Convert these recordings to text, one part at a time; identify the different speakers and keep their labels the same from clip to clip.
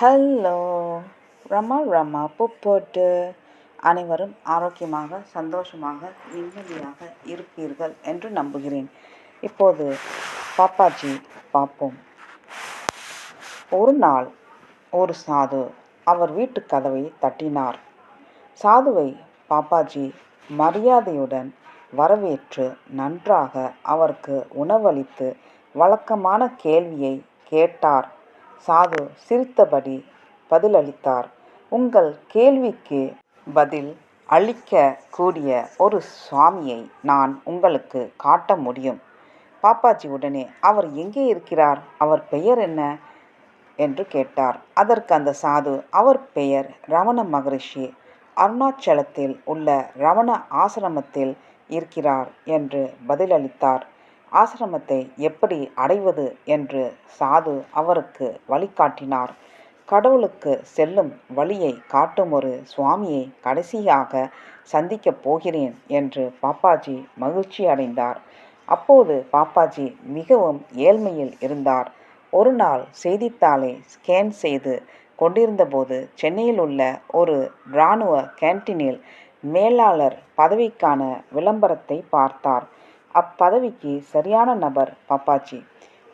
Speaker 1: Hello Rama Rama போட்டு அனைவரும் ஆரோக்கியமாக சந்தோஷமாக நிம்மதியாக இருப்பீர்கள் என்று நம்புகிறேன். இப்போது பாப்பாஜி பார்ப்போம். ஒரு நாள் ஒரு சாது அவர் வீட்டு கதவை தட்டினார். சாதுவை பாப்பாஜி மரியாதையுடன் வரவேற்று நன்றாக அவருக்கு உணவளித்து வழக்கமான கேள்வியை கேட்டார். சாது சிரித்தபடி பதிலளித்தார். உங்கள் கேள்விக்கு பதில் அளிக்க கூடிய ஒரு சுவாமியை நான் உங்களுக்கு காட்ட முடியும். பாப்பாஜி உடனே அவர் எங்கே இருக்கிறார்? அவர் பெயர் என்ன என்று கேட்டார். அதற்கு அந்த சாது அவர் பெயர் ரமண மகரிஷி. அருணாச்சலத்தில் உள்ள ரமண ஆசிரமத்தில் இருக்கிறார் என்று பதிலளித்தார். ஆசிரமத்தை எப்படி அடைவது என்று சாது அவருக்கு வழிகாட்டினார். கடவுளுக்கு செல்லும் வழியை காட்டும் ஒரு சுவாமியை கடைசியாக சந்திக்கப் போகிறேன் என்று பாப்பாஜி மகிழ்ச்சி அடைந்தார். அப்போது பாப்பாஜி மிகவும் ஏழ்மையில் இருந்தார். ஒரு நாள் செய்தித்தாளை ஸ்கேன் செய்து கொண்டிருந்தபோது சென்னையில் உள்ள ஒரு இராணுவ கேன்டீனில் மேலாளர் பதவிக்கான விளம்பரத்தை பார்த்தார். அப்பதவிக்கு சரியான நபர் பாப்பாச்சி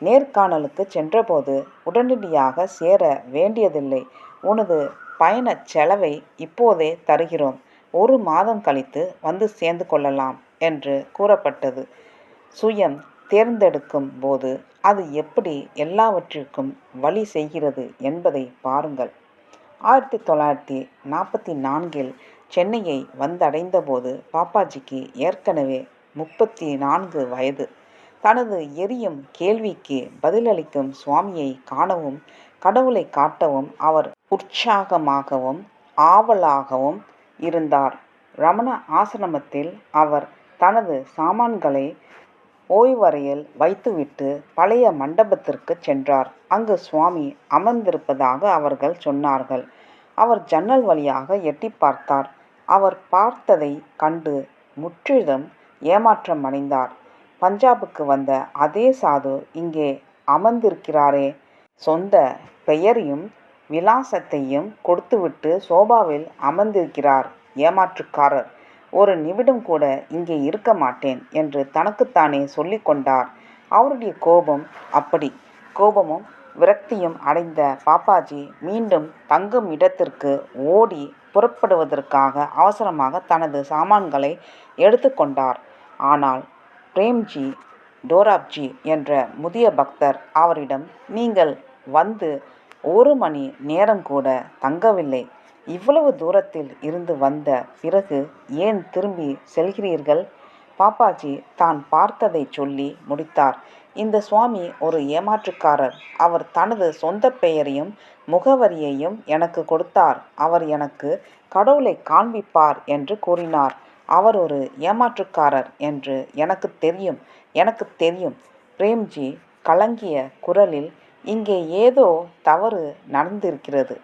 Speaker 1: நேர்காணலுக்கு சென்றபோது உடனடியாக சேர வேண்டியதில்லை. உனது பயணச் செலவை இப்போதே தருகிறோம். ஒரு மாதம் கழித்து வந்து சேர்ந்து கொள்ளலாம் என்று கூறப்பட்டது. சுயம் தேர்ந்தெடுக்கும் போது அது எப்படி எல்லாவற்றிற்கும் வழி செய்கிறது என்பதை பாருங்கள். ஆயிரத்தி தொள்ளாயிரத்தி நாற்பத்தி நான்கில் சென்னையை வந்தடைந்தபோது பாப்பாஜிக்கு ஏற்கனவே முப்பத்தி நான்கு வயது. தனது எரியும் கேள்விக்கு பதிலளிக்கும் சுவாமியை காணவும் கடவுளை காட்டவும் அவர் உற்சாகமாகவும் ஆவலாகவும் இருந்தார். ரமண ஆசிரமத்தில் அவர் தனது சாமான்களை ஓய்வறையில் வைத்துவிட்டு பழைய மண்டபத்திற்கு சென்றார். அங்கு சுவாமி அமர்ந்திருப்பதாக அவர்கள் சொன்னார்கள். அவர் ஜன்னல் வழியாக எட்டி பார்த்தார். அவர் பார்த்ததை கண்டு முற்றிலும் ஏமாற்றம் அடைந்தார். பஞ்சாபுக்கு வந்த அதே சாது இங்கே அமர்ந்திருக்கிறாரே. சொந்த பெயரையும் விலாசத்தையும் கொடுத்துவிட்டு சோபாவில் அமர்ந்திருக்கிறார் ஏமாற்றுக்காரர். ஒரு நிமிடம் கூட இங்கே இருக்க மாட்டேன் என்று தனக்குத்தானே சொல்லிக்கொண்டார் அவருடைய கோபம் அப்படி. கோபமும் விரக்தியும் அடைந்த பாப்பாஜி மீண்டும் தங்கும் இடத்திற்கு ஓடி புறப்படுவதற்காக அவசரமாக தனது சாமான்களை எடுத்துக்கொண்டார் ஆனால் பிரேம்ஜி டோராப்ஜி என்ற முதிய பக்தர் அவரிடம் நீங்கள் வந்து ஒரு மணி நேரம் கூட தங்கவில்லை. இவ்வளவு தூரத்தில் இருந்து வந்த பிறகு ஏன் திரும்பி செல்கிறீர்கள்? பாப்பாஜி தான் பார்த்ததை சொல்லி முடித்தார். இந்த சுவாமி ஒரு ஏமாற்றுக்காரர். அவர் தனது சொந்த பெயரையும் முகவரியையும் எனக்கு கொடுத்தார். அவர் எனக்கு கடவுளை காண்பிப்பார் என்று கூறினார். அவர் ஒரு ஏமாற்றுக்காரர் என்று எனக்கு தெரியும் எனக்கு தெரியும். பிரேம்ஜி கலங்கிய குரலில் இங்கே ஏதோ தவறு நடந்திருக்கிறது.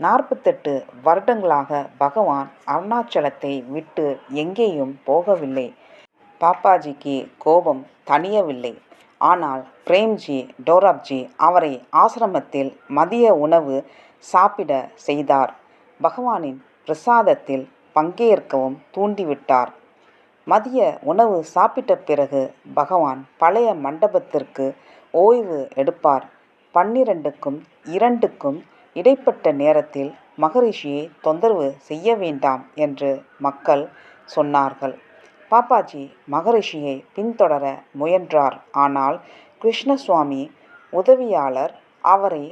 Speaker 1: நாற்பத்தெட்டு வருடங்களாக பகவான் அருணாச்சலத்தை விட்டு எங்கேயும் போகவில்லை. பாப்பாஜிக்கு கோபம் தணியவில்லை. ஆனால் பிரேம்ஜி டோராப்ஜி அவரை ஆசிரமத்தில் மதிய உணவு சாப்பிட செய்தார். பகவானின் பிரசாதத்தில் பங்கேற்கவும் தூண்டிவிட்டார். மதிய உணவு சாப்பிட்ட பிறகு பகவான் பழைய மண்டபத்திற்கு ஓய்வு எடுப்பார். பன்னிரண்டுக்கும் இரண்டுக்கும் இடைப்பட்ட நேரத்தில் மகரிஷியை தொந்தரவு செய்ய வேண்டாம் என்று மக்கள் சொன்னார்கள். பாப்பாஜி மகரிஷியை பின்தொடர முயன்றார். ஆனால் கிருஷ்ணசுவாமி உதவியாளர் அவரை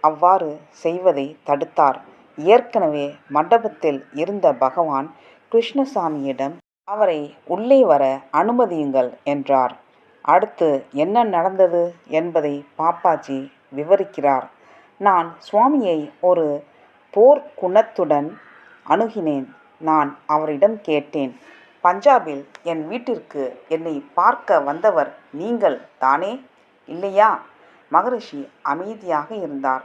Speaker 1: அவ்வாறு செய்வதை தடுத்தார். ஏற்கனவே மண்டபத்தில் இருந்த பகவான் கிருஷ்ணசாமியிடம் அவரை உள்ளே வர அனுமதியுங்கள் என்றார். அடுத்து என்ன நடந்தது என்பதை பாப்பாஜி விவரிக்கிறார். நான் சுவாமியை ஒரு போர்க்குணத்துடன் அணுகினேன். நான் அவரிடம் கேட்டேன் பஞ்சாபில் என் வீட்டிற்கு என்னை பார்க்க வந்தவர் நீங்கள் தானே? இல்லையா? மகரிஷி அமைதியாக இருந்தார்.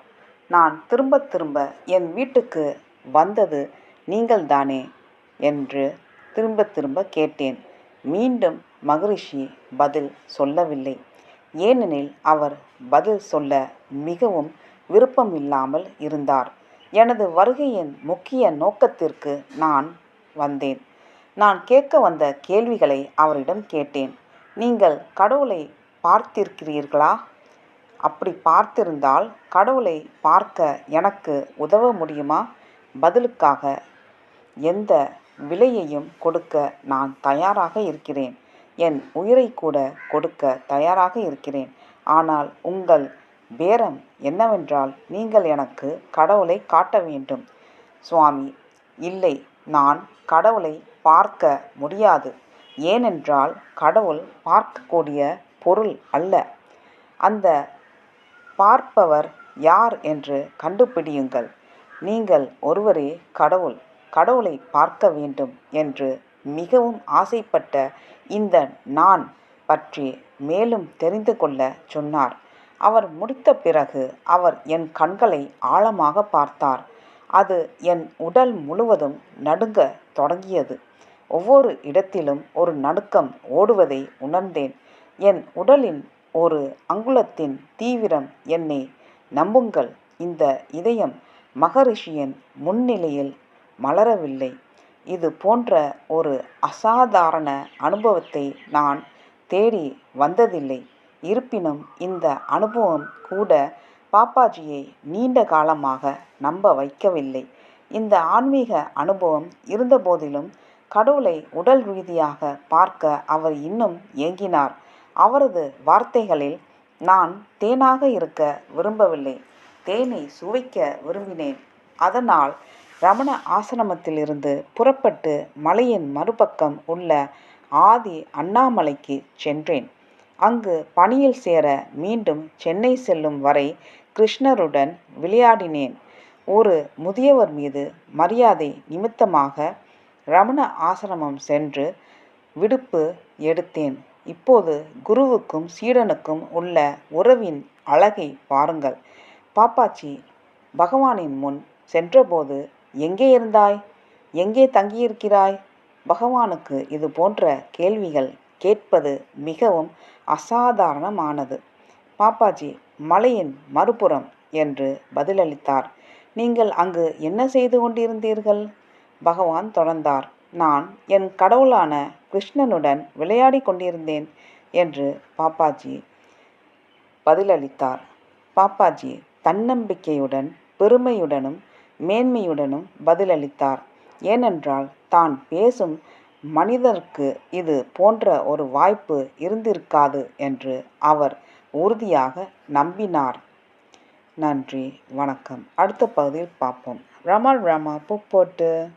Speaker 1: நான் திரும்ப திரும்ப என் வீட்டுக்கு வந்தது நீங்கள்தானே? என்று திரும்ப திரும்ப கேட்டேன். மீண்டும் மகரிஷி பதில் சொல்லவில்லை. ஏனெனில் அவர் பதில் சொல்ல மிகவும் விருப்பமில்லாமல் இருந்தார். எனது வருகையின் முக்கிய நோக்கத்திற்கு நான் வந்தேன். நான் கேட்க வந்த கேள்விகளை அவரிடம் கேட்டேன். நீங்கள் கடவுளை பார்த்திருக்கிறீர்களா? அப்படி பார்த்திருந்தால் கடவுளை பார்க்க எனக்கு உதவ முடியுமா? பதிலுக்காக எந்த விலையையும் கொடுக்க நான் தயாராக இருக்கிறேன். என் உயிரை கூட கொடுக்க தயாராக இருக்கிறேன். ஆனால் உங்கள் பேரம் என்னவென்றால் நீங்கள் எனக்கு கடவுளை காட்ட வேண்டும். சுவாமி இல்லை நான் கடவுளை பார்க்க முடியாது. ஏனென்றால் கடவுள் பார்க்கக்கூடிய பொருள் அல்ல. அந்த பார்ப்பவர் யார் என்று கண்டுபிடியுங்கள். நீங்கள் ஒருவரே கடவுள் கடவுளை பார்க்க வேண்டும் என்று மிகவும் ஆசைப்பட்ட இந்த நான் பற்றி மேலும் தெரிந்து கொள்ள சொன்னார். அவர் முடித்த பிறகு அவர் என் கண்களை ஆழமாக பார்த்தார். அது என் உடல் முழுவதும் நடுங்க தொடங்கியது. ஒவ்வொரு இடத்திலும் ஒரு நடுக்கம் ஓடுவதை உணர்ந்தேன். என் உடலின் ஒரு அங்குலத்தின் தீவிரம் என்னை நம்புங்கள். இந்த இதயம் மகரிஷியின் முன்னிலையில் மலரவில்லை. இது போன்ற ஒரு அசாதாரண அனுபவத்தை நான் தேடி வந்ததில்லை. இருப்பினும் இந்த அனுபவம் கூட பாப்பாஜியை நீண்ட காலமாக நம்ப வைக்கவில்லை. இந்த ஆன்மீக அனுபவம் இருந்தபோதிலும் கடவுளை உடல் ரீதியாக பார்க்க அவர் இன்னும் ஏங்கினார். அவரது வார்த்தைகளில் நான் தேனாக இருக்க விரும்பவில்லை. தேனை சுவைக்க விரும்பினேன். அதனால் ரமண ஆசிரமத்திலிருந்து புறப்பட்டு மலையின் மறுபக்கம் உள்ள ஆதி அண்ணாமலைக்கு சென்றேன். அங்கு பணியில் சேர மீண்டும் சென்னை செல்லும் வரை கிருஷ்ணருடன் விளையாடினேன். ஒரு முதியவர் மீது மரியாதை நிமித்தமாக ரமண ஆசிரமம் சென்று விடுப்பு எடுத்தேன். இப்போது குருவுக்கும் சீடனுக்கும் உள்ள உறவின் அழகை பாருங்கள். பாப்பாச்சி பகவானின் முன் சென்றபோது எங்கே இருந்தாய்? எங்கே தங்கியிருக்கிறாய்? பகவானுக்கு இது போன்ற கேள்விகள் கேட்பது மிகவும் அசாதாரணமானது. பாப்பாஜி மலையின் மறுபுறம் என்று பதிலளித்தார். நீங்கள் அங்கு என்ன செய்து கொண்டிருந்தீர்கள்? பகவான் தொடர்ந்தார். நான் என் கடவுளான கிருஷ்ணனுடன் விளையாடி கொண்டிருந்தேன் என்று பாப்பாஜி பதிலளித்தார். பாப்பாஜி தன்னம்பிக்கையுடன் பெருமையுடனும் மேன்மையுடனும் பதிலளித்தார். ஏனென்றால் தான் பேசும் மனிதருக்கு இது போன்ற ஒரு வாய்ப்பு இருந்திருக்காது என்று அவர் உறுதியாக நம்பினார். நன்றி வணக்கம். அடுத்த பகுதியில் பார்ப்போம். ரமல் ரமா போட்டு.